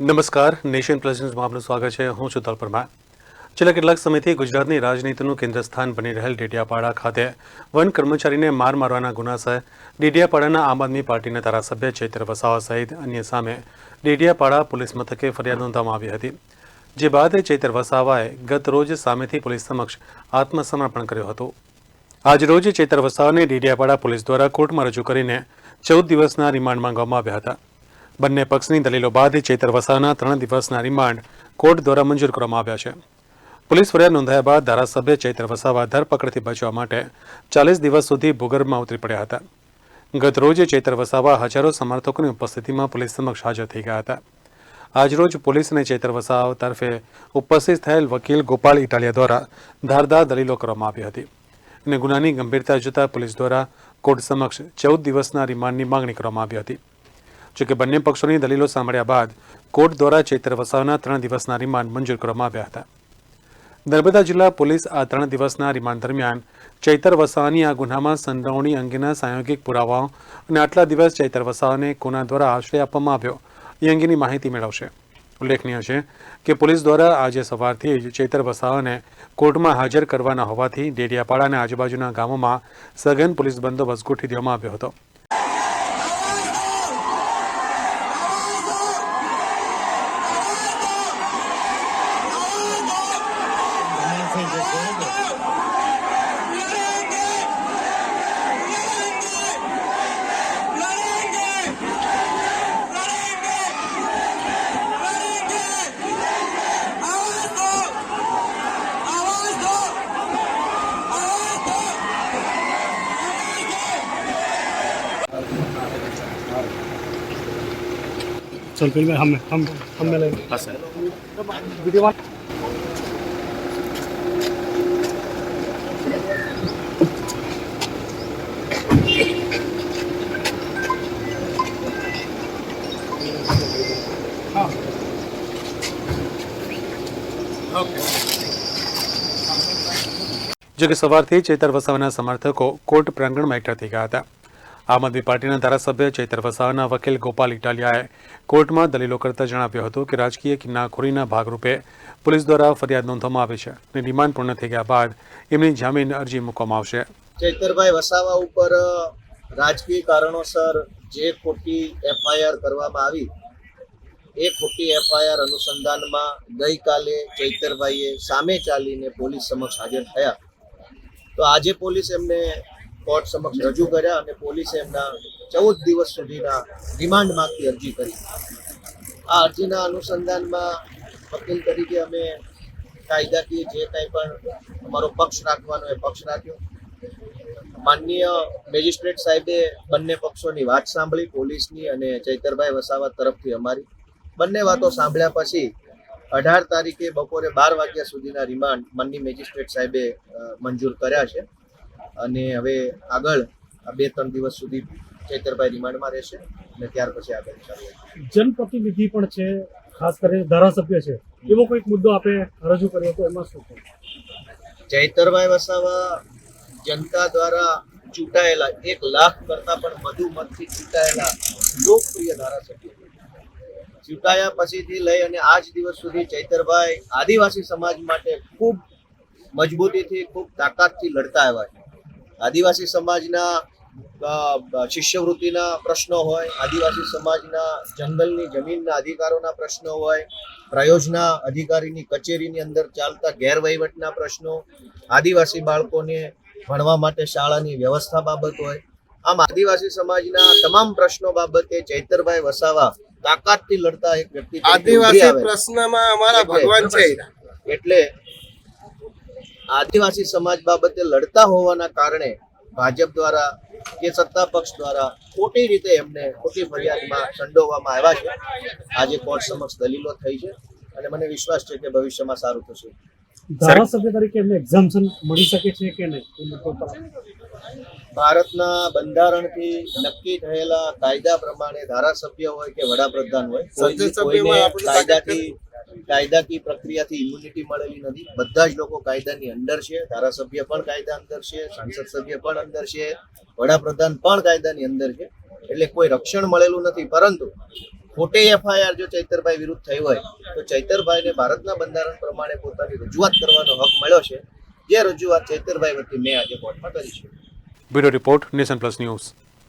નમસ્કાર, nation plus ન્યૂઝમાં આપનું સ્વાગત છે. હું છું તલ પરમાર છેલ્લા કેટલાક સમયથી ગુજરાતની રાજનીતિનું કેન્દ્ર સ્થાન બની રહેલ ડેડિયાપાડા ખાતે. વન કર્મચારીને માર મારવાના ગુનાસર ડેડિયાપાડાના આમ આદમી પાર્ટીના ધારાસભ્ય ચૈત્ર વસાવા સહિત અન્ય સામે ડેડિયાપાડા પોલીસ મથકે ફરિયાદ નોંધવામાં આવી હતી. જે બાદ ચૈત્ર વસાવાએ ગત રોજ સામેથી પોલીસ સમક્ષ આત્મસમર્પણ કર્યું હતું. આજરોજ ચૈત્ર વસાવાને ડેડિયાપાડા પોલીસ દ્વારા કોર્ટમાં રજૂ કરીને ચૌદ દિવસના રિમાન્ડ માંગવામાં આવ્યા હતા. બંને પક્ષની દલીલો બાદ ચૈતર વસાવાના ત્રણ દિવસના રિમાન્ડ કોર્ટ દ્વારા મંજૂર કરવામાં આવ્યા છે. પોલીસ ફરિયાદ નોંધાયા બાદ ધારાસભ્ય ચૈત્ર વસાવા ધરપકડથી બચવા માટે ચાલીસ દિવસ સુધી ભૂગર્ભમાં ઉતરી પડ્યા હતા. ગત રોજે ચૈત્ર વસાવા હજારો સમર્થકોની ઉપસ્થિતિમાં પોલીસ સમક્ષ હાજર થઈ ગયા હતા. આજરોજ પોલીસ અને ચૈત્ર તરફે ઉપસ્થિત થયેલ વકીલ ગોપાલ ઇટાલિયા દ્વારા ધારદાર દલીલો કરવામાં આવી હતી અને ગુનાની ગંભીરતા જોતા પોલીસ દ્વારા કોર્ટ સમક્ષ ચૌદ દિવસના રિમાન્ડની માંગણી કરવામાં આવી હતી. જોકે બંને પક્ષોની દલીલો સાંભળ્યા બાદ કોર્ટ દ્વારા ચૈત્ર વસાવાના ત્રણ દિવસના રિમાન્ડ મંજૂર કરવામાં આવ્યા હતા. નર્મદા જિલ્લા પોલીસ આ ત્રણ દિવસના રિમાન્ડ દરમિયાન ચૈતર વસાવાની આ ગુનામાં સંડોવણી અંગેના સાયોગિક પુરાવાઓ અને આટલા દિવસ ચૈતર વસાવાને કોના દ્વારા આશ્રય આપવામાં આવ્યો, એ અંગેની માહિતી મેળવશે. ઉલ્લેખનીય છે કે પોલીસ દ્વારા આજે સવારથી જ ચૈતર વસાવાને કોર્ટમાં હાજર કરવાના હોવાથી ડેડિયાપાડા અને આજુબાજુના ગામોમાં સઘન પોલીસ બંદોબસ્ત ગોઠવી દેવામાં આવ્યો હતો. चल फिर मैं हम हम हम में लेंगे हाँ सर वीडियो वन જો કે સવારથી ચૈતર વસાવાના સમર્થકો કોર્ટ પ્રાંગણમાં એકઠા થઈ ગયા હતા આમ આદમી પાર્ટીના ધારાસભ્ય ચૈતર વસાવાના વકીલ ગોપાલ ઇટાલિયાએ કોર્ટમાં દલીલો કરતા જણાવ્યું હતું કે રાજકીય કિન્નાખોરીના ભાગરૂપે પોલીસ દ્વારા ફરિયાદ નોંધવામાં આવી છે અને રિમાન્ડ પૂર્ણ થઈ ગયા બાદ એમની જામીન અરજી મૂકવામાં આવશે. ચૈતરભાઈ વસાવા ઉપર રાજકીય કારણોસર જે ખોટી એફઆઈઆર કરવામાં આવી, એ ખોટી એફઆઈઆર અનુસંધાનમાં ગઈકાલે ચૈતરભાઈએ સામે ચાલીને પોલીસ સમક્ષ હાજર થયા. તો આજે પોલીસ એમને કોર્ટ સમક્ષ રજૂ કર્યા અને પોલીસે એમના ચૌદ દિવસ સુધીના રિમાન્ડ માંગતી અરજી કરી. આ અરજીના અનુસંધાનમાં વકીલ તરીકે અમે કાયદાકીય જે કંઈ પણ અમારો પક્ષ રાખવાનો એ પક્ષ રાખ્યો. માનનીય મેજિસ્ટ્રેટ સાહેબે બંને પક્ષોની વાત સાંભળી, પોલીસની અને ચૈતરભાઈ વસાવા તરફથી અમારી. બંને વાતો સાંભળ્યા પછી અઢાર તારીખે બપોરે બાર વાગ્યા સુધીના રિમાન્ડ માનની મેજિસ્ટ્રેટ સાહેબે મંજૂર કર્યા છે. અને હવે આગળ આ બે ત્રણ દિવસ સુધી ચૈતરભાઈ રિમાન્ડમાં રહેશે અને ત્યાર પછી આગળ જનપ્રતિનિધિ પણ છે ખાસ કરીને ધારાસભ્ય છે. એવો કોઈક મુદ્દો આપે રજૂ કર્યો તો એમાં શું ચૈતરભાઈ વસાવા જનતા દ્વારા ચૂંટાયેલા એક લાખ કરતા પણ વધુ મતથી ચૂંટાયેલા લોકપ્રિય ધારાસભ્ય. ચૂંટાયા પછીથી લઈ અને આજ દિવસ સુધી ચૈતરભાઈ આદિવાસી સમાજ માટે ખૂબ મજબૂતીથી ખૂબ તાકાતથી લડતા આવ્યા છે. આદિવાસી સમાજના શિષ્યવૃત્તિના પ્રશ્નો હોય આદિવાસી સમાજના જંગલની જમીનના અધિકારોના પ્રશ્નો હોય પ્રયોજના અધિકારીની કચેરીની અંદર ચાલતા ગેરવહીવટના પ્રશ્નો આદિવાસી બાળકોને ભણવા માટે શાળાની વ્યવસ્થા બાબત હોય આમ આદિવાસી સમાજના તમામ પ્રશ્નો બાબતે ચૈતરભાઈ વસાવા તાકાતથી લડતા એક વ્યક્તિ આદિવાસી પ્રશ્નમાં અમારા ભગવાન છે. એટલે આદિવાસી સમાજ બાબતે લડતા હોવાના કારણે ભાજપ દ્વારા કે સત્તા પક્ષ દ્વારા ખોટી રીતે એમને ખોટી ફરિયાદમાં સંડોવવામાં આવ્યા છે. આજે કોર્ટ સમક્ષ દલીલો થઈ છે અને મને વિશ્વાસ છે કે ભવિષ્યમાં સારું થશે. ધારાસભ્ય તરીકે એમને એક્ઝામ્શન મળી શકે છે કે નહીં? ભારતના બંધારણથી નક્કી થયેલા કાયદા પ્રમાણે ધારાસભ્ય હોય કે વડાપ્રધાન હોય કોઈ કોઈને કાયદાથી કાયદાકી પ્રક્રિયાથી ઇમ્યુનિટી મળેલી નથી. બધા જ લોકો કાયદાની અંદર છે, ધારાસભ્ય પણ કાયદા અંદર છે, સાંસદ સભ્ય પણ અંદર છે, વડાપ્રધાન પણ કાયદાની અંદર છે. એટલે કોઈ રક્ષણ મળેલું નથી. પરંતુ ખોટે એફઆઈઆર જો ચૈતરભાઈ વિરુદ્ધ થઈ હોય, તો ચૈતરભાઈને ભારતના બંધારણ પ્રમાણે પોતાની રજૂઆત કરવાનો હક મળ્યો છે. જે રજૂઆત ચૈતરભાઈ વતી મેં આજે કોર્ટમાં કરી છે. Bureau report nation plus news.